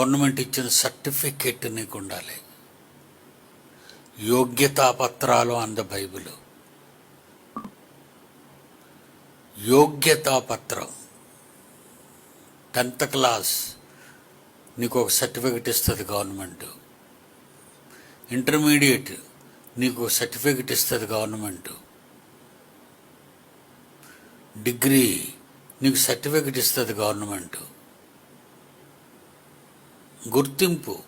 Government ఇచ్చిన certificate నీకు ఉండాలి. యోగ్యతా పత్రాలు అంద బైబిల్. యోగ్యతా పత్రం టెన్త్ క్లాస్ నీకు ఒక సర్టిఫికెట్ ఇస్తుంది గవర్నమెంట్. ఇంటర్మీడియట్ నీకు సర్టిఫికెట్ ఇస్తుంది గవర్నమెంట్. డిగ్రీ నీకు సర్టిఫికెట్ ఇస్తుంది గవర్నమెంట్. గుర్తింపు.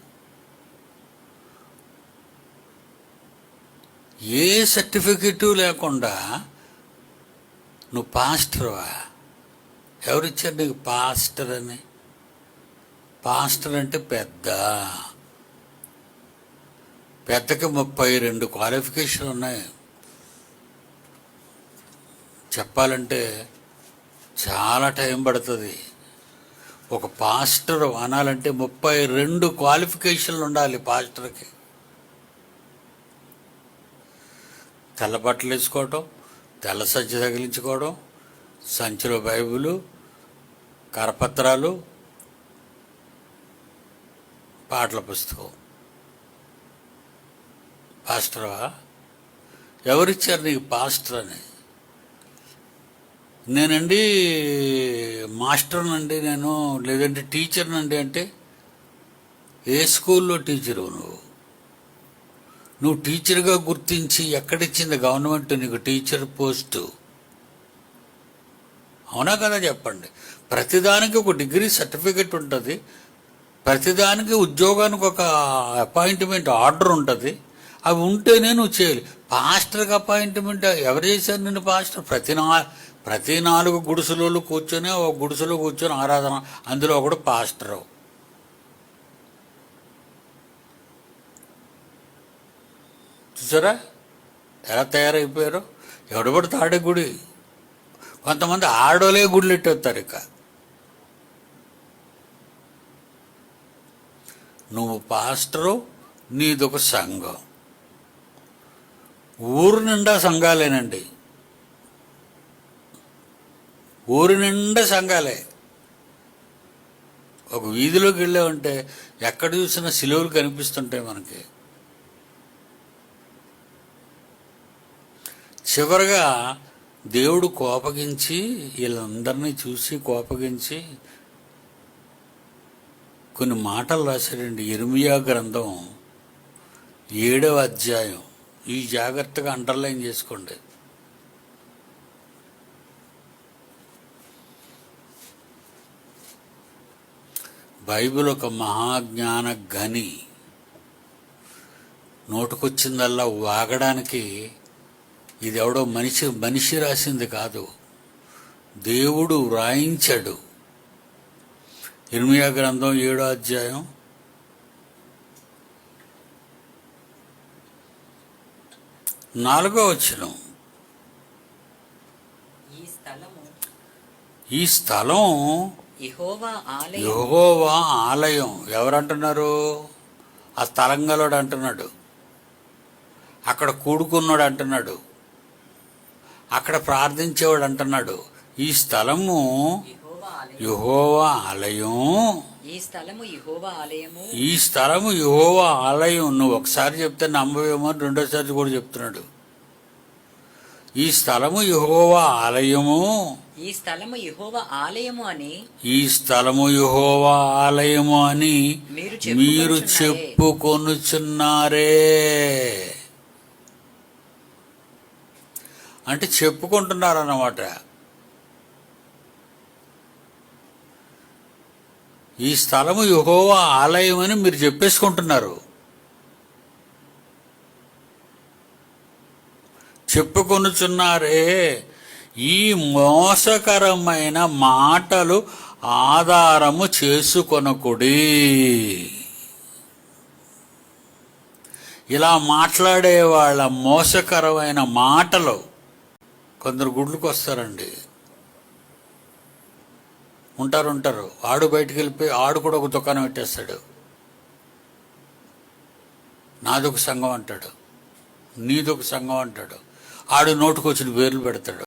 ఏ సర్టిఫికెట్ లేకుండా నువ్వు పాస్టర్వా? ఎవరిచ్చారు నీకు పాస్టర్ అని పాస్టర్ అంటే పెద్ద. పెద్దకి ముప్పై రెండు క్వాలిఫికేషన్ ఉన్నాయి చెప్పాలంటే చాలా టైం పడుతుంది. ఒక పాస్టర్ అనాలంటే ముప్పై రెండు క్వాలిఫికేషన్లు ఉండాలి పాస్టర్కి. తెల్ల బట్టలు వేసుకోవటం తెల్ల సంచి తగిలించుకోవడం సంచిలో బైబిలు కరపత్రాలు పాటల పుస్తకం. పాస్టర్వా ఎవరిచ్చారు నీకు పాస్టర్ అని నేనండి మాస్టర్నండి నేను లేదంటే టీచర్నండి అంటే ఏ స్కూల్లో టీచరు నువ్వు? నువ్వు టీచర్గా గుర్తించి ఎక్కడిచ్చింది గవర్నమెంట్ నీకు టీచర్ పోస్టు? అవునా కదా చెప్పండి. ప్రతిదానికి ఒక డిగ్రీ సర్టిఫికెట్ ఉంటుంది. ప్రతిదానికి ఉద్యోగానికి ఒక అపాయింట్మెంట్ ఆర్డర్ ఉంటుంది. అవి ఉంటేనే నువ్వు చేయాలి. పాస్టర్కి అపాయింట్మెంట్ ఎవరు చేశారు నిన్ను పాస్టర్? ప్రతి నా ప్రతి నాలుగు గుడిసెలు కూర్చొని ఒక గుడిసెలో కూర్చొని ఆరాధన. అందులో ఒకడు పాస్టరు. చూసారా? ఎలా తయారైపోయారు? ఎవడు పడితే ఆడే గుడి. కొంతమంది ఆడోలే గుళ్ళు ఎట్టేస్తారు ఇక. నువ్వు పాస్టరు నీదొక సంఘం. ఊరు నిండా సంఘాలేనండి. ఊరి నిండా సంఘాలే. ఒక వీధిలోకి వెళ్ళామంటే ఎక్కడ చూసినా సిలువలు కనిపిస్తుంటాయి మనకి. చివరగా దేవుడు కోపగించి వీళ్ళందరినీ చూసి కోపగించి కొన్ని మాటలు రాశాడండి. ఇర్మియా గ్రంథం ఏడవ అధ్యాయం. ఈ జాగ్రత్తగా అండర్లైన్ చేసుకోండి. బైబిల్ ఒక మహాజ్ఞాన గని నోటుకొచ్చిందల్లా వాగడానికి ఇది ఎవడో మనిషి మనిషి రాసింది కాదు. దేవుడు వ్రాయించాడు. ఇర్మియా గ్రంథం ఏడో అధ్యాయం. నాలుగో వచ్చిన ఈ స్థలం యెహోవా ఆలయం. ఎవరంటున్నారు? ఆ స్థలం గలవాడు అంటున్నాడు. అక్కడ కూడుకున్నాడు అంటున్నాడు. అక్కడ ప్రార్థించేవాడు అంటున్నాడు. ఈ స్థలము యెహోవా ఆలయం. ఈ స్థలము యెహోవా ఆలయము. ఈ స్థలము యెహోవా ఆలయం. నువ్వు ఒకసారి చెప్తే నమ్మవేమో రెండోసారి కూడా చెప్తున్నాడు. ఈ స్థలము యెహోవా ఆలయము. ఈ స్థలము యెహోవా ఆలయము అని ఈ స్థలము యెహోవా ఆలయము అని మీరు. చెప్పుకొనుచున్నారే. అంటే చెప్పుకుంటున్నారన్నమాట. ఈ స్థలము యెహోవా ఆలయం అని మీరు చెప్పేసుకుంటున్నారు. చెప్పుకొనుచున్నారే. ఈ మోసకరమైన మాటలు ఆధారము చేసుకొనకుడి. ఇలా మాట్లాడే వాళ్ళ మోసకరమైన మాటలు కొందరు గుడ్లకు వస్తారండి ఉంటారు ఉంటారు ఆడు బయటికి వెళ్ళిపోయి ఆడు కూడా ఒక దుకాణం పెట్టేస్తాడు. నాదొక సంఘం అంటాడు. నీదొక సంఘం అంటాడు. ఆడు నోటుకొచ్చిన పేర్లు పెడతాడు.